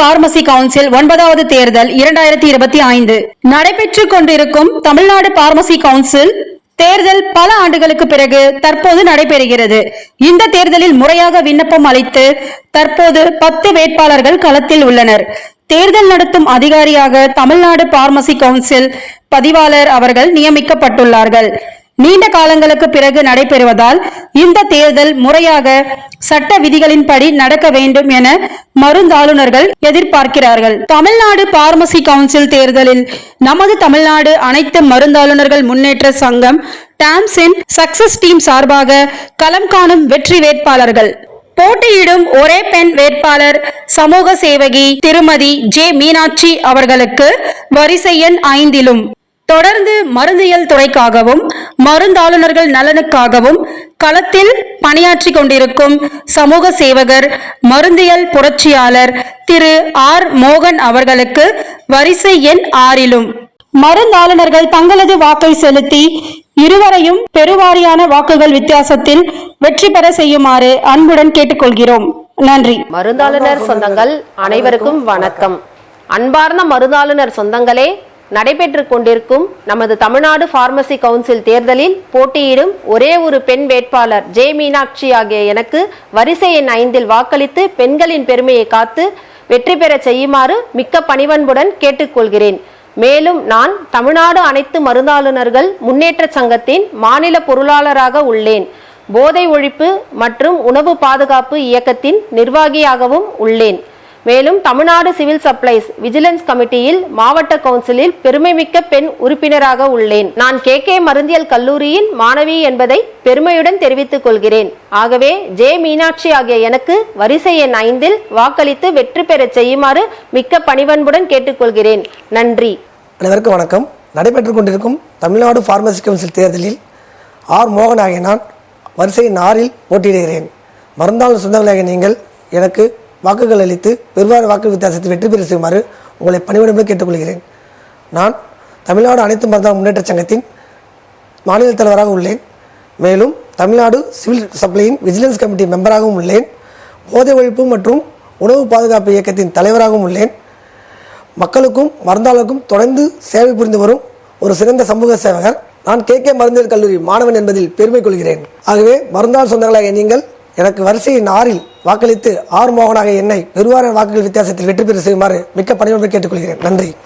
Pharmacy council ஒன்பதாவது தேர்தல் இரண்டாயிரத்தி இருபத்தி ஐந்து. நடைபெற்றுக் கொண்டிருக்கும் தமிழ்நாடு பார்மசி கவுன்சில் தேர்தல் பல ஆண்டுகளுக்கு பிறகு தற்போது நடைபெறுகிறது. இந்த தேர்தலில் முறையாக விண்ணப்பம் அளித்து தற்போது பத்து வேட்பாளர்கள் களத்தில் உள்ளனர். தேர்தல் நடத்தும் அதிகாரியாக தமிழ்நாடு பார்மசி கவுன்சில் பதிவாளர் அவர்கள் நியமிக்கப்பட்டுள்ளார்கள். நீண்ட காலங்களுக்கு பிறகு நடைபெறுவதால் இந்த தேர்தல் முறையாக சட்ட விதிகளின்படி நடக்க வேண்டும் என மருந்தாளுநர்கள் எதிர்பார்க்கிறார்கள். தமிழ்நாடு பார்மசி கவுன்சில் தேர்தலில் நமது தமிழ்நாடு அனைத்து மருந்தாளுநர்கள் முன்னேற்ற சங்கம் டாம்ஸின் சக்சஸ் டீம் சார்பாக களம் காணும் வெற்றி வேட்பாளர்கள். போட்டியிடும் ஒரே பெண் வேட்பாளர் சமூக சேவகி திருமதி ஜே மீனாட்சி அவர்களுக்கு வரிசை எண் ஐந்திலும். தொடர்ந்து மருந்தியல் துறைக்காகவும் மருந்தாளுநர்கள் நலனுக்காகவும் களத்தில் பணியாற்றி கொண்டிருக்கும் சமூக சேவகர் மருந்தியல் புரட்சியாளர் திரு ஆர். மோகன் அவர்களுக்கு வரிசை எண் ஆறிலும். மருந்தாளுநர்கள் தங்களது வாக்கை செலுத்தி இருவரையும் பெருவாரியான வாக்குகள் வித்தியாசத்தில் வெற்றி பெற செய்யுமாறு அன்புடன் கேட்டுக்கொள்கிறோம். நன்றி. மருந்தாளுநர் சொந்தங்கள் அனைவருக்கும் வணக்கம். அன்பார்ந்த மருந்தாளுநர் சொந்தங்களே நடைபெற்று கொண்டிருக்கும் நமது தமிழ்நாடு பார்மசி கவுன்சில் தேர்தலில் போட்டியிடும் ஒரே ஒரு பெண் வேட்பாளர் ஜே மீனாட்சி ஆகிய எனக்கு வரிசை எண் ஐந்தில் வாக்களித்து பெண்களின் பெருமையை காத்து வெற்றி பெற செய்யுமாறு மிக்க பணிவன்புடன் கேட்டுக்கொள்கிறேன். மேலும் நான் தமிழ்நாடு அனைத்து மருந்தாளுநர்கள் முன்னேற்ற சங்கத்தின் மாநில பொருளாளராக உள்ளேன். போதை ஒழிப்பு மற்றும் உணவு பாதுகாப்பு இயக்கத்தின் நிர்வாகியாகவும் உள்ளேன். மேலும் தமிழ்நாடு சிவில் சப்ளைஸ் விஜிலன்ஸ் கமிட்டியில் மாவட்ட கவுன்சிலில் பெருமைமிக்க பெண் உறுப்பினராக உள்ளேன். நான் கே கே மருந்தியல் கல்லூரியின் மாணவி என்பதை பெருமையுடன் தெரிவித்துக் கொள்கிறேன். ஆகவே ஜே மீனாட்சி ஆகிய எனக்கு வரிசை எண் ஐந்தில் வாக்களித்து வெற்றி பெறச் செய்யுமாறு மிக்க பணிவன்புடன் கேட்டுக்கொள்கிறேன். நன்றி. அனைவருக்கும் வணக்கம். நடைபெற்றுக் கொண்டிருக்கும் தமிழ்நாடு பார்மசி கவுன்சில் தேர்தலில் ஆர் மோகன் ஆகிய நான் வரிசை ஆறில் போட்டியிடுகிறேன். மருந்தாளர் சொந்தங்களாகிய நீங்கள் எனக்கு வாக்குகள் அளித்து பெருவாறு வாக்கு வித்தியாசத்தை வெற்றி பெற செய்யுமாறு உங்களை பணிவிடமே கேட்டுக்கொள்கிறேன். நான் தமிழ்நாடு அனைத்து மருத்துவ முன்னேற்ற சங்கத்தின் மாநில தலைவராக உள்ளேன். மேலும் தமிழ்நாடு சிவில் சப்ளையின் விஜிலன்ஸ் கமிட்டி மெம்பராகவும் உள்ளேன். போதை ஒழிப்பு மற்றும் உணவு பாதுகாப்பு இயக்கத்தின் தலைவராகவும் உள்ளேன். மக்களுக்கும் மருந்தாளருக்கும் தொடர்ந்து சேவை புரிந்து வரும் ஒரு சிறந்த சமூக சேவகர். நான் கே கே மருந்தியல் கல்லூரி மாணவன் என்பதில் பெருமை கொள்கிறேன். ஆகவே மருந்தாள் சொந்தங்களாக நீங்கள் எனக்கு வரிசையின் ஆறில் வாக்களித்து ஆறு மோகனாக என்னை பெருவாரின் வாக்குகள் வித்தியாசத்தில் வெற்றி பெற செய்யுமாறு மிக்க பணியுடன் கேட்டுக்கொள்கிறேன். நன்றி.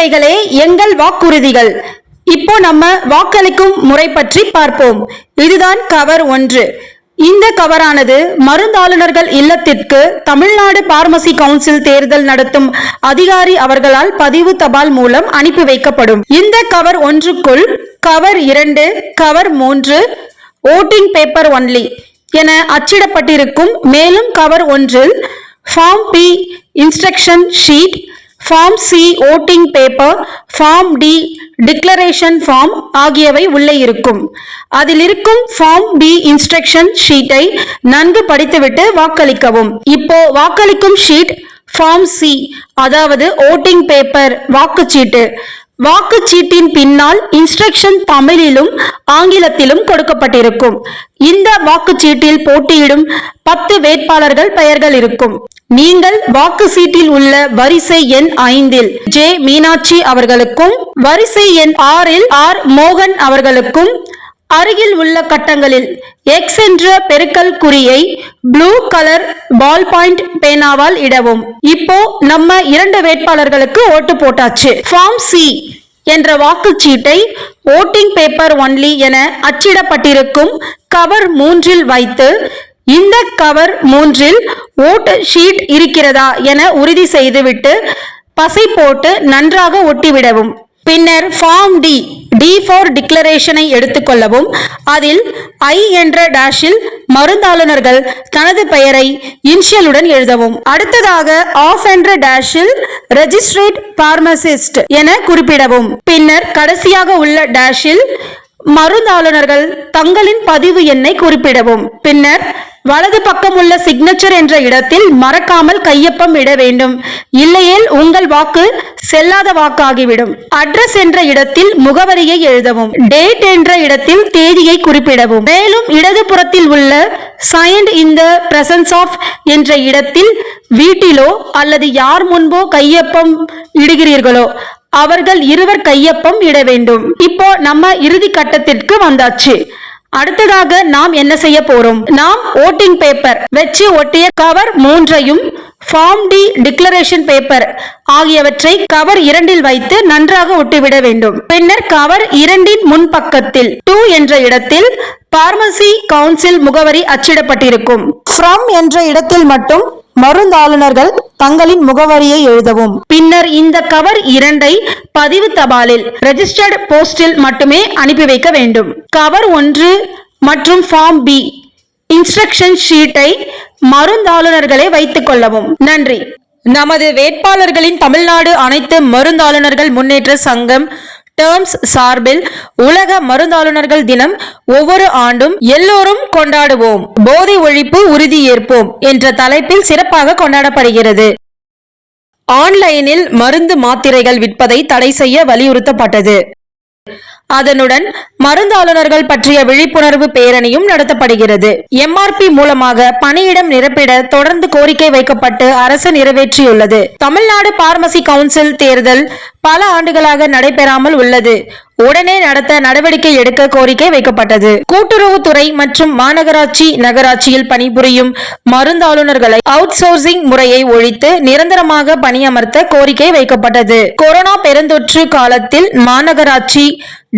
நம்பிக்கைகளே எங்கள் வாக்குறுதிகள். இப்போ நம்ம வாக்களிக்கும் முறை பற்றி பார்ப்போம். இதுதான் கவர் ஒன்று. இந்த கவரானது மருந்தாளுநர்கள் இல்லத்திற்கு தமிழ்நாடு பார்மசி கவுன்சில் தேர்தல் நடத்தும் அதிகாரி அவர்களால் பதிவு தபால் மூலம் அனுப்பி வைக்கப்படும். இந்த கவர் ஒன்றுக்குள் கவர் இரண்டு கவர் மூன்று ஓட்டிங் பேப்பர் ஒன்லி என அச்சிடப்பட்டிருக்கும். மேலும் கவர் ஒன்றில் form B instruction sheet form C voting paper form D declaration form ஆகியவை உள்ளே இருக்கும். அதில் இருக்கும் ஃபார்ம் பி இன்ஸ்ட்ரக்ஷன் ஷீட்டை நன்கு படித்துவிட்டு வாக்களிக்கவும். இப்போ வாக்களிக்கும் ஷீட் ஃபார்ம் சி அதாவது ஓட்டிங் பேப்பர் வாக்குச்சீட்டு. வாக்குச்சீட்டின் பின்னால் இன்ஸ்ட்ரக்ஷன் தமிழிலும் ஆங்கிலத்திலும் கொடுக்கப்பட்டிருக்கும். இந்த வாக்குச்சீட்டில் போட்டியிடும் பத்து வேட்பாளர்கள் பெயர்கள் இருக்கும். நீங்கள் வாக்கு சீட்டில் உள்ள வரிசை எண் ஐந்தில் ஜே மீனாட்சி அவர்களுக்கும் வரிசை எண் ஆறில் ஆர் மோகன் அவர்களுக்கும் அருகில் உள்ள கட்டங்களில் எக்ஸ் என்ற பெருக்கல் குறியை ப்ளூ கலர் பால் பாயிண்ட் பேனாவால் இடவும். இப்போ நம்ம இரண்டு வேட்பாளர்களுக்கு ஓட்டு போட்டாச்சு. ஃபார்ம் சி என்ற வாக்குச்சீட்டை ஓட்டிங் பேப்பர் ஒன்லி என அச்சிடப்பட்டிருக்கும் கவர் மூன்றில் வைத்து இந்த கவர் மூன்றில் ஓட்டு ஷீட் இருக்கிறதா என உறுதி செய்துவிட்டு பசை போட்டு நன்றாக ஒட்டிவிடவும். பின்னர் ஃபார்ம் டி டி ஃபார் டிக்ளரேஷனை எடுத்துக்கொள்ளவும் அதில் ஐ என்ற டேஷில் மருந்தாளுநர்கள் தனது பெயரை இன்ஷியலுடன் எழுதவும். அடுத்ததாக ஆஃப் என்ற டேஷில் ரெஜிஸ்ட்ரேட் பார்மசிஸ்ட் என குறிப்பிடவும். பின்னர் கடைசியாக உள்ள டேஷில் மருந்தாளுநர்கள் தங்களின் பதிவு எண்ணை குறிப்பிடவும். பின்னர் வலது பக்கம் உள்ள சிக்னேச்சர் என்ற இடத்தில் மறக்காமல் கையொப்பம் இட வேண்டும். இல்லையேல் உங்கள் வாக்கு செல்லாத வாக்காகிவிடும். அட்ரஸ் என்ற இடத்தில் முகவரியை எழுதவும். டேட் என்ற இடத்தில் தேதியை குறிப்பிடவும். மேலும் இடதுபுறத்தில் உள்ள signed in the presence of என்ற இடத்தில் வீட்டிலோ அல்லது யார் முன்போ கையொப்பம் இடுகிறீர்களோ அவர்கள் இருவர் கையொப்பம் இட வேண்டும். இப்போ நம்ம இறுதி கட்டத்திற்கு வந்தாச்சு. அடுத்ததாக நாம் என்ன செய்ய போறோம்? நாம் ஓட்டிங் பேப்பர் வச்சு ஒட்டிய கவர் மூன்றையும் ஃபார்ம் டி டிக்ளரேஷன் பேப்பர் ஆகியவற்றை கவர் இரண்டில் வைத்து நன்றாக ஒட்டிவிட வேண்டும். பின்னர் கவர் இரண்டின் முன்பக்கத்தில் டூ என்ற இடத்தில் பார்மசி கவுன்சில் முகவரி அச்சிடப்பட்டிருக்கும். ஃப்ரம் என்ற இடத்தில் மட்டும் மருந்தாளுநர்கள் தங்களின் முகவரியை எழுதவும். பின்னர் இந்த கவர் இரண்டை பதிவு தபாலில் ரெஜிஸ்டர்ட் போஸ்டில் மட்டுமே அனுப்பி வைக்க வேண்டும். கவர் ஒன்று மற்றும் ஃபார்ம் பி இன்ஸ்ட்ரக்ஷன் ஷீட்டை மருந்தாளுநர்களே வைத்துக் கொள்ளவும். நன்றி. நமது வேட்பாளர்களின் தமிழ்நாடு அனைத்து மருந்தாளுநர்கள் முன்னேற்ற சங்கம் டேர்ம்ஸ் சார்பில் உலக மருந்தாளுநர்கள் தினம் ஒவ்வொரு ஆண்டும் எல்லோரும் கொண்டாடுவோம். போதை ஒழிப்பு உறுதியேற்போம் என்ற தலைப்பில் சிறப்பாக கொண்டாடப்படுகிறது. ஆன்லைனில் மருந்து மாத்திரைகள் விற்பதை தடை செய்ய வலியுறுத்தப்பட்டது. அதனுடன் மருந்தாளுநர்கள் பற்றிய விழிப்புணர்வு பேரணியும் நடத்தப்படுகிறது. எம்ஆர்பி மூலமாக பணியிடம் நிரப்பிட தொடர்ந்து கோரிக்கை வைக்கப்பட்டு அரசு நிறைவேற்றியுள்ளது. தமிழ்நாடு பார்மசி கவுன்சில் தேர்தல் பல ஆண்டுகளாக நடைபெறாமல் உள்ளது. உடனே நடத்த நடவடிக்கை எடுக்க கோரிக்கை வைக்கப்பட்டது. கூட்டுறவுத்துறை மற்றும் மாநகராட்சி நகராட்சியில் பணிபுரியும் மருந்தாளுநர்களை அவுட் சோர்சிங் முறையை ஒழித்து நிரந்தரமாக பணியமர்த்த கோரிக்கை வைக்கப்பட்டது. கொரோனா பெருந்தொற்று காலத்தில் மாநகராட்சி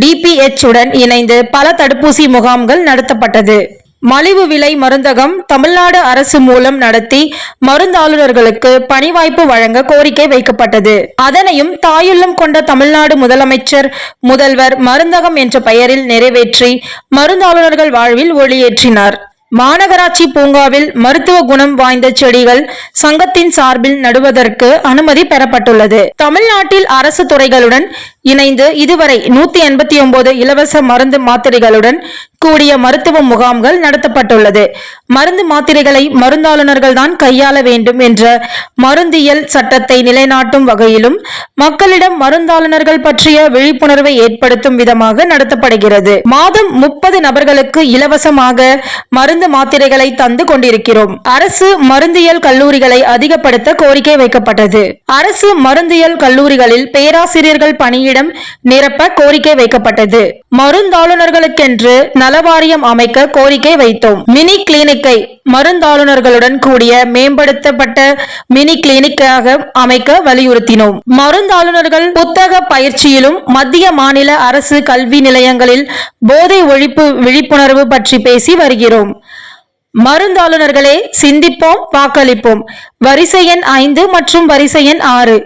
டிபிஎச் உடன் இணைந்து பல தடுப்பூசி முகாம்கள் நடத்தப்பட்டது. மலிவு விலை மருந்தகம் தமிழ்நாடு அரசு மூலம் நடத்தி மருந்தாளுநர்களுக்கு பணிவாய்ப்பு வழங்க கோரிக்கை வைக்கப்பட்டது. அதனையும் தாயுள்ளம் கொண்ட தமிழ்நாடு முதலமைச்சர் முதல்வர் மருந்தகம் என்ற பெயரில் நிறைவேற்றி மருந்தாளுநர்கள் வாழ்வில் ஒளியேற்றினார். மாநகராட்சி பூங்காவில் மருத்துவ குணம் வாய்ந்த செடிகள் சங்கத்தின் சார்பில் நடுவதற்கு அனுமதி பெறப்பட்டுள்ளது. தமிழ்நாட்டில் அரசு துறைகளுடன் இணைந்து இதுவரை நூத்தி எண்பத்தி ஒன்பது இலவச மருந்து மாத்திரைகளுடன் கூடிய மருத்துவ முகாம்கள் நடத்தப்பட்டுள்ளது. மருந்து மாத்திரைகளை மருந்தாளுநர்கள் தான் கையாள வேண்டும் என்ற மருந்தியல் சட்டத்தை நிலைநாட்டும் வகையிலும் மக்களிடம் மருந்தாளுநர்கள் பற்றிய விழிப்புணர்வை ஏற்படுத்தும் விதமாக நடத்தப்படுகிறது. மாதம் முப்பது நபர்களுக்கு இலவசமாக மருந்து மாத்திரைகளை தந்து கொண்டிருக்கிறோம். அரசு மருந்தியல் கல்லூரிகளை அதிகப்படுத்த கோரிக்கை வைக்கப்பட்டது. அரசு மருந்தியல் கல்லூரிகளில் பேராசிரியர்கள் பணியிடம் நிரப்ப கோரிக்கை வைக்கப்பட்டது. மருந்தாளுநர்களுக்கென்று நலவாரியம் அமைக்க கோரிக்கை வைத்தோம். மினி கிளினிக்கை மருந்தாளுநர்களுடன் கூடிய மேம்படுத்தப்பட்ட மினி கிளினிக்காக அமைக்க வலியுறுத்தினோம். மருந்தாளுநர்கள் புத்தக பயிற்சியிலும் மத்திய மாநில அரசு கல்வி நிலையங்களில் போதை ஒழிப்பு விழிப்புணர்வு பற்றி பேசி வருகிறோம். மருந்தாளுநர்களே சிந்திப்போம் வாக்களிப்போம். வரிசை எண் ஐந்து மற்றும் வரிசை எண் ஆறு.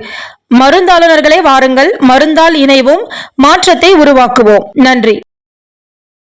மருந்தாளுநர்களே வாருங்கள் மருந்தால் இணைவோம் மாற்றத்தை உருவாக்குவோம். நன்றி.